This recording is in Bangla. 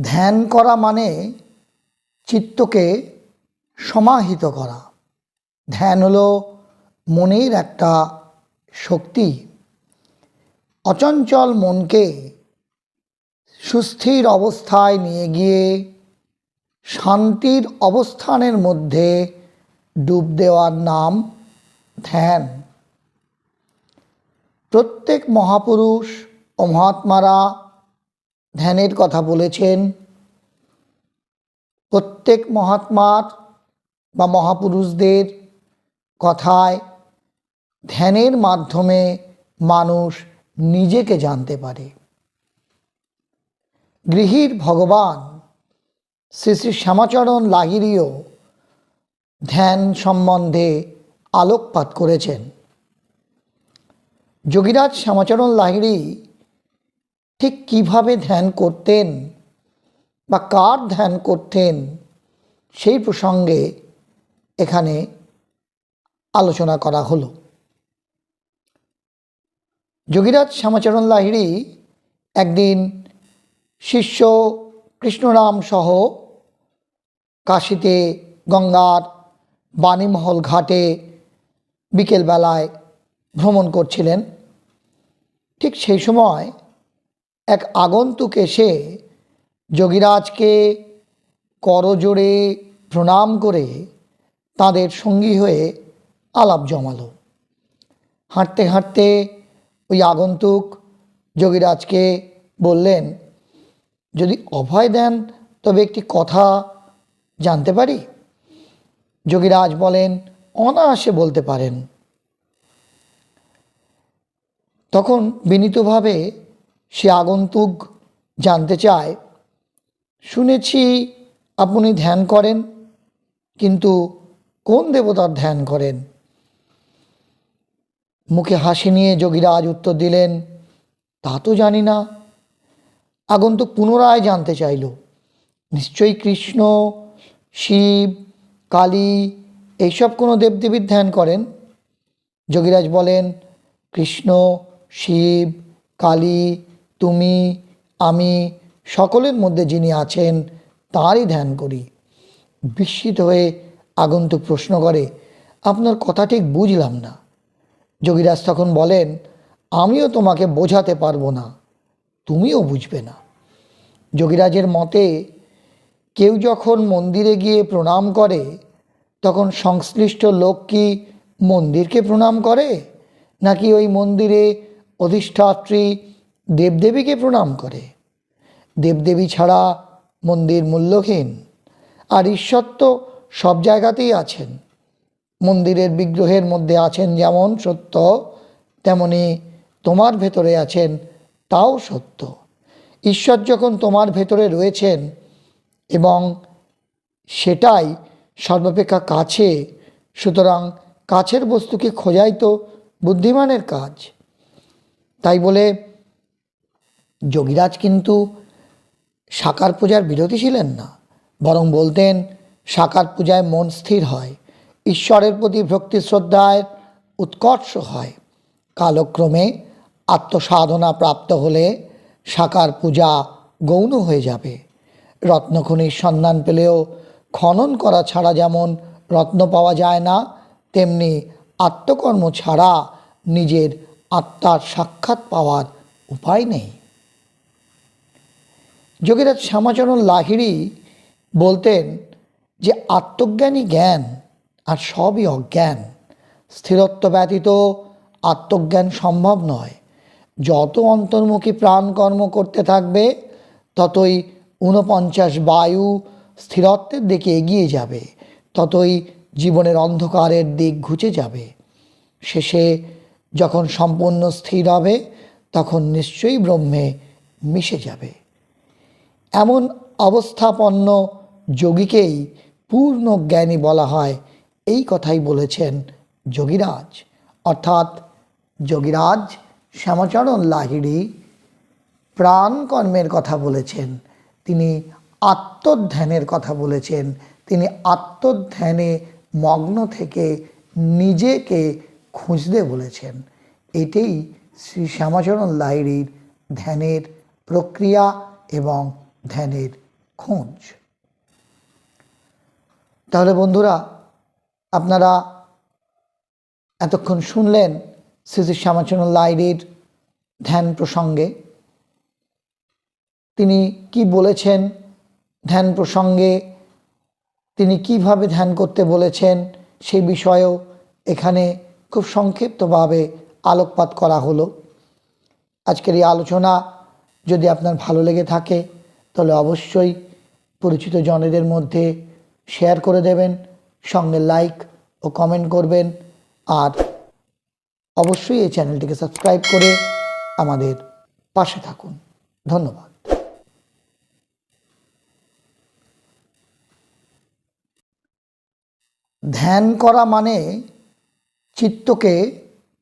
ধ্যান করা মানে চিত্তকে সমাহিত করা। ধ্যান হলো মনের একটা শক্তি। অচঞ্চল মনকে সুস্থির অবস্থায় নিয়ে গিয়ে শান্তির অবস্থানের মধ্যে ডুব দেওয়ার নাম ধ্যান। প্রত্যেক মহাপুরুষ ও মহাত্মারা ধ্যানের কথা বলেছেন। প্রত্যেক মহাত্মার বা মহাপুরুষদের কথায় ধ্যানের মাধ্যমে মানুষ নিজেকে জানতে পারে। গৃহীর ভগবান শ্রী শ্রী শ্যামাচরণ লাহিড়িও ধ্যান সম্বন্ধে আলোকপাত করেছেন। যোগীরাজ শ্যামাচরণ লাহিড়ি ঠিক কীভাবে ধ্যান করতেন বা কার ধ্যান করতেন সেই প্রসঙ্গে এখানে আলোচনা করা হলো। যোগীরাজ শ্যামাচরণ লাহিড়ি একদিন শিষ্য কৃষ্ণরাম সহ কাশিতে গঙ্গার বাণীমহল ঘাটে বিকেলবেলায় ভ্রমণ করছিলেন। ঠিক সেই সময় এক আগন্তুক এসে যোগীরাজকে করজোড়ে প্রণাম করে তাদের সঙ্গী হয়ে আলাপ জমালো। হাঁটতে হাঁটতে ওই আগন্তুক যোগীরাজকে বললেন, যদি অভয় দেন, তবে একটি কথা জানতে পারি? যোগীরাজ বলেন, অনায়াসে বলতে পারেন। তখন বিনীতভাবে সে আগন্তুক জানতে চায়। শুনেছি আপনি ধ্যান করেন, কিন্তু কোন দেবতার ধ্যান করেন? মুখে হাসি নিয়ে যোগীরাজ উত্তর দিলেন, তা তো জানি না। আগন্তুক পুনরায় জানতে চাইল, নিশ্চয়ই কৃষ্ণ, শিব, কালী, এইসব কোনো দেবদেবীর ধ্যান করেন? যোগীরাজ বলেন, কৃষ্ণ, শিব, কালী তুমি, আমি, সকলের মধ্যে যিনি আছেন, তাঁরই ধ্যান করি। বিস্মিত হয়ে আগন্তুক প্রশ্ন করে, আপনার কথা ঠিক বুঝলাম না। যোগীরাজ তখন বলেন, আমিও তোমাকে বোঝাতে পারব না, তুমিও বুঝবে না। যোগীরাজের মতে, কেউ যখন মন্দিরে গিয়ে প্রণাম করে, তখন সংশ্লিষ্ট লোক কি মন্দিরকে প্রণাম করে? নাকি ওই মন্দিরে অধিষ্ঠাত্রী দেবদেবীকে প্রণাম করে। দেবদেবী ছাড়া মন্দির মূল্যহীন, আর ঈশ্বর তো সব জায়গাতেই আছেন। মন্দিরের বিগ্রহের মধ্যে আছেন যেমন সত্য, তেমনি তোমার ভেতরে আছেন তাও সত্য। ঈশ্বর যখন তোমার ভেতরে রয়েছেন এবং সেটাই সর্বাপেক্ষা কাছে, সুতরাং কাছের বস্তুকে খোঁজাই তো বুদ্ধিমানের কাজ। তাই বলে যোগীরাজ কিন্তু সাকার পূজার বিরোধী ছিলেন না, বরং বলতেন সাকার পূজায় মন স্থির হয়, ঈশ্বরের প্রতি ভক্তি শ্রদ্ধায় উৎকর্ষ হয়। কালক্রমে আত্মসাধনা প্রাপ্ত হলে সাকার পূজা গৌণ হয়ে যাবে। রত্নখনির সন্ধান পেলেও খনন করা ছাড়া যেমন রত্ন পাওয়া যায় না, তেমনি আত্মকর্ম ছাড়া নিজের আত্মার সাক্ষাৎ পাওয়ার উপায় নেই। যোগীরাজ শ্যামাচরণ লাহিড়ি বলতেন যে আত্মজ্ঞানী জ্ঞান আর সবই অজ্ঞান। স্থিরত্ব ব্যতীত আত্মজ্ঞান সম্ভব নয়। যত অন্তর্মুখী প্রাণ কর্ম করতে থাকবে, ততই ঊনপঞ্চাশ বায়ু স্থিরত্বের দিকে এগিয়ে যাবে, ততই জীবনের অন্ধকারের দিক ঘুচে যাবে। শেষে যখন সম্পূর্ণ স্থির হবে, তখন নিশ্চয়ই ব্রহ্মে মিশে যাবে। এমন অবস্থাপন্ন যোগীকেই পূর্ণ জ্ঞানী বলা হয়। এই কথাই বলেছেন যোগীরাজ। অর্থাৎ যোগীরাজ শ্যামাচরণ লাহিড়ি প্রাণ কর্মের কথা বলেছেন, তিনি আত্মধ্যানের কথা বলেছেন, তিনি আত্মধ্যানে মগ্ন থেকে নিজেকে খুঁজতে বলেছেন। এটাই শ্রী শ্যামাচরণ লাহিড়ির ধ্যানের প্রক্রিয়া এবং ধ্যানের খোঁজ। তাহলে বন্ধুরা, আপনারা এতক্ষণ শুনলেন শ্রী শ্রী শ্যামাচরণ লাইরির ধ্যান প্রসঙ্গে। তিনি কি বলেছেন? ধ্যান প্রসঙ্গে তিনি কীভাবে ধ্যান করতে বলেছেন? সেই বিষয়েও এখানে খুব সংক্ষিপ্তভাবে আলোকপাত করা হলো। আজকের এই আলোচনা যদি আপনার ভালো লেগে থাকে তাহলে অবশ্যই পরিচিত জনেদের মধ্যে শেয়ার করে দেবেন, সঙ্গে লাইক ও কমেন্ট করবেন, আর অবশ্যই এই চ্যানেলটিকে সাবস্ক্রাইব করে আমাদের পাশে থাকুন। ধন্যবাদ। ধ্যান করা মানে চিত্তকে